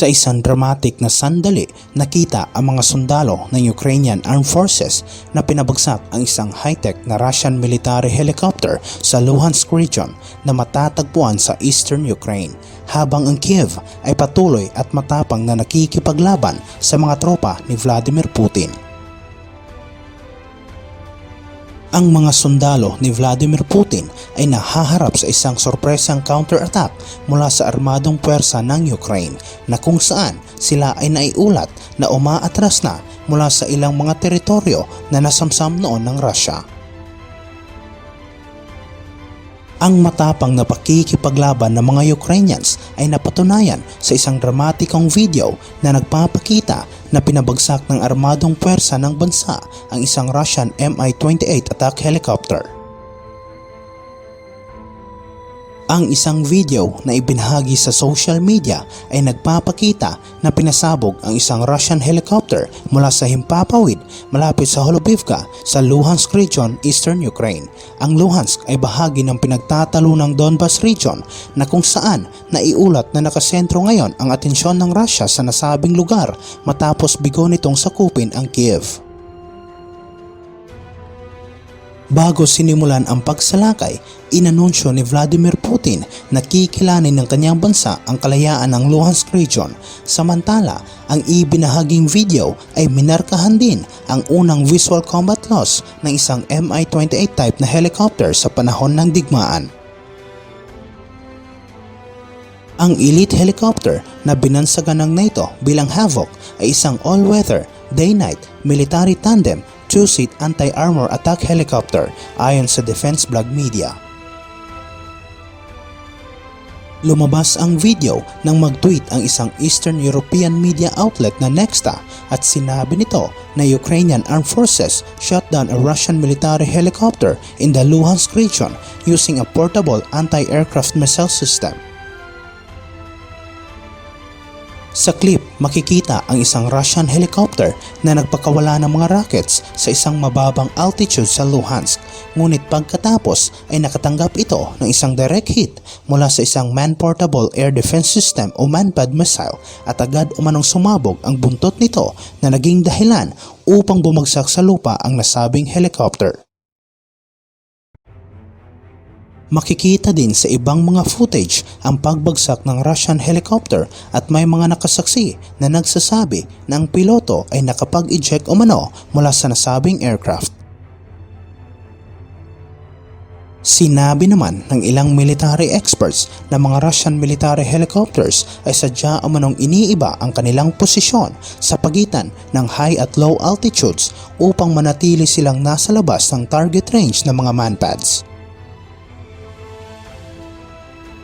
Sa isang dramatic na sandali, nakita ang mga sundalo ng Ukrainian Armed Forces na pinabagsak ang isang high-tech na Russian military helicopter sa Luhansk region na matatagpuan sa eastern Ukraine habang ang Kiev ay patuloy at matapang na nakikipaglaban sa mga tropa ni Vladimir Putin. Ang mga sundalo ni Vladimir Putin ay nahaharap sa isang sorpresang counterattack mula sa armadong puwersa ng Ukraine na kung saan sila ay naiulat na umaatras na mula sa ilang mga teritoryo na nasamsam noon ng Russia. Ang matapang na pakikipaglaban ng mga Ukrainians ay napatunayan sa isang dramatikong video na nagpapakita na pinabagsak ng armadong puwersa ng bansa ang isang Russian Mi-28 attack helicopter. Ang isang video na ibinahagi sa social media ay nagpapakita na pinasabog ang isang Russian helicopter mula sa Himpapawid malapit sa Holubivka sa Luhansk region, eastern Ukraine. Ang Luhansk ay bahagi ng pinagtatalo ng Donbas region na kung saan naiulat na nakasentro ngayon ang atensyon ng Russia sa nasabing lugar matapos bigo nitong sakupin ang Kiev. Bago sinimulan ang pagsalakay, inanunsyo ni Vladimir Putin na kikilanin ng kanyang bansa ang kalayaan ng Luhansk region. Samantala, ang ibinahaging video ay minarkahan din ang unang visual combat loss ng isang Mi-28 type na helicopter sa panahon ng digmaan. Ang elite helicopter na binansagan ng NATO bilang Havoc ay isang all-weather, day-night, military tandem two-seat anti-armor attack helicopter ayon sa Defense Blog Media. Lumabas ang video nang mag-tweet ang isang Eastern European media outlet na Nexta at sinabi nito na Ukrainian Armed Forces shot down a Russian military helicopter in the Luhansk region using a portable anti-aircraft missile system. Sa clip, makikita ang isang Russian helicopter na nagpakawala ng mga rockets sa isang mababang altitude sa Luhansk. Ngunit pagkatapos ay nakatanggap ito ng isang direct hit mula sa isang man-portable air defense system o manpad missile at agad umanong sumabog ang buntot nito na naging dahilan upang bumagsak sa lupa ang nasabing helicopter. Makikita din sa ibang mga footage ang pagbagsak ng Russian helicopter at may mga nakasaksi na nagsasabi na ang piloto ay nakapag-eject umano mula sa nasabing aircraft. Sinabi naman ng ilang military experts na mga Russian military helicopters ay sadya umanong iniiba ang kanilang posisyon sa pagitan ng high at low altitudes upang manatili silang nasa labas ng target range ng mga manpads.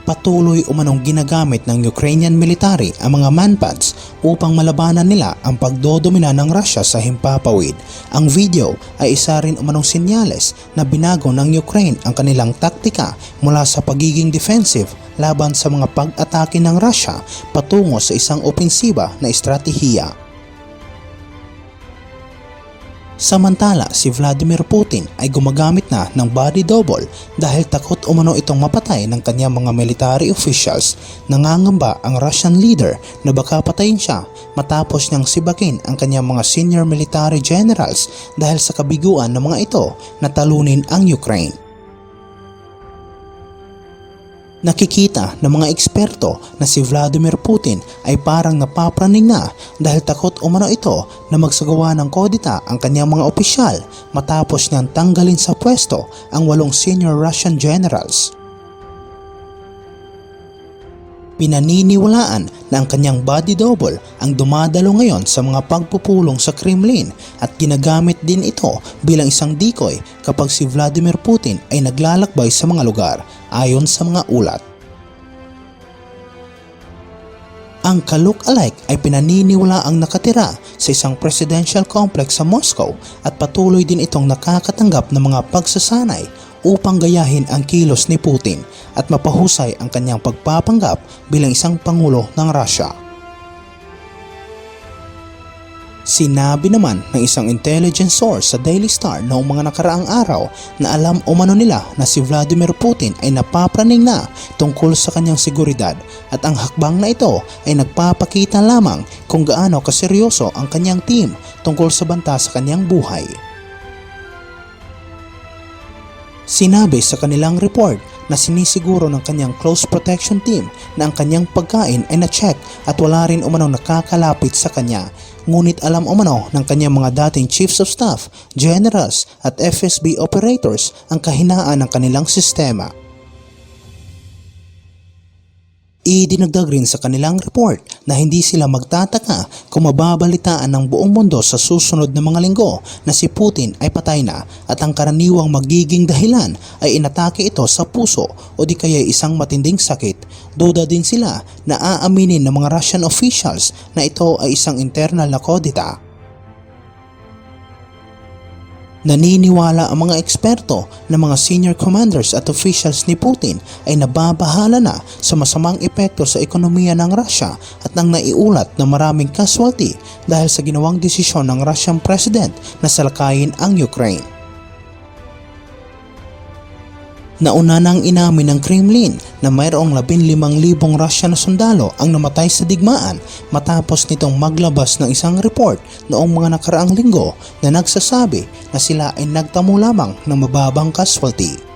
Patuloy umanong ginagamit ng Ukrainian military ang mga manpads upang malabanan nila ang pagdodomina ng Russia sa himpapawid. Ang video ay isa rin umanong sinyales na binago ng Ukraine ang kanilang taktika mula sa pagiging defensive laban sa mga pag-atake ng Russia patungo sa isang opensiba na estratehiya. Samantala, si Vladimir Putin ay gumagamit na ng body double dahil takot umano itong mapatay ng kanyang mga military officials. Nangangamba ang Russian leader na baka patayin siya matapos niyang sibakin ang kanyang mga senior military generals dahil sa kabiguan ng mga ito na talunin ang Ukraine. Nakikita ng mga eksperto na si Vladimir Putin ay parang napapraning na dahil takot umano ito na magsagawa ng kodita ang kanyang mga opisyal matapos niyang tanggalin sa pwesto ang walong senior Russian generals. Pinaniniwalaan na ang kanyang body double ang dumadalo ngayon sa mga pagpupulong sa Kremlin at ginagamit din ito bilang isang decoy kapag si Vladimir Putin ay naglalakbay sa mga lugar ayon sa mga ulat. Ang ka-look-alike ay pinaniniwala ang nakatira sa isang presidential complex sa Moscow at patuloy din itong nakakatanggap ng mga pagsasanay upang gayahin ang kilos ni Putin at mapahusay ang kanyang pagpapanggap bilang isang pangulo ng Russia. Sinabi naman ng isang intelligence source sa Daily Star noong mga nakaraang araw na alam umano nila na si Vladimir Putin ay napapraning na tungkol sa kanyang seguridad at ang hakbang na ito ay nagpapakita lamang kung gaano kaseryoso ang kanyang team tungkol sa banta sa kanyang buhay. Sinabi sa kanilang report na sinisiguro ng kanyang close protection team na ang kanyang pagkain ay na-check at wala rin umanong nakakalapit sa kanya. Ngunit alam umano ng kanyang mga dating chiefs of staff, generals at FSB operators ang kahinaan ng kanilang sistema. Idinagdag rin sa kanilang report na hindi sila magtataka kung mababalitaan ng buong mundo sa susunod na mga linggo na si Putin ay patay na at ang karaniwang magiging dahilan ay inatake ito sa puso o di kaya isang matinding sakit. Duda din sila na aaminin ng mga Russian officials na ito ay isang internal na kodita. Naniniwala ang mga eksperto na mga senior commanders at officials ni Putin ay nababahala na sa masamang epekto sa ekonomiya ng Russia at nang naiulat na maraming casualty dahil sa ginawang desisyon ng Russian President na salakayin ang Ukraine. Nauna nang inamin ng Kremlin na mayroong 15,000 Russian na sundalo ang namatay sa digmaan matapos nitong maglabas ng isang report noong mga nakaraang linggo na nagsasabi na sila ay nagtamo lamang ng mababang casualty.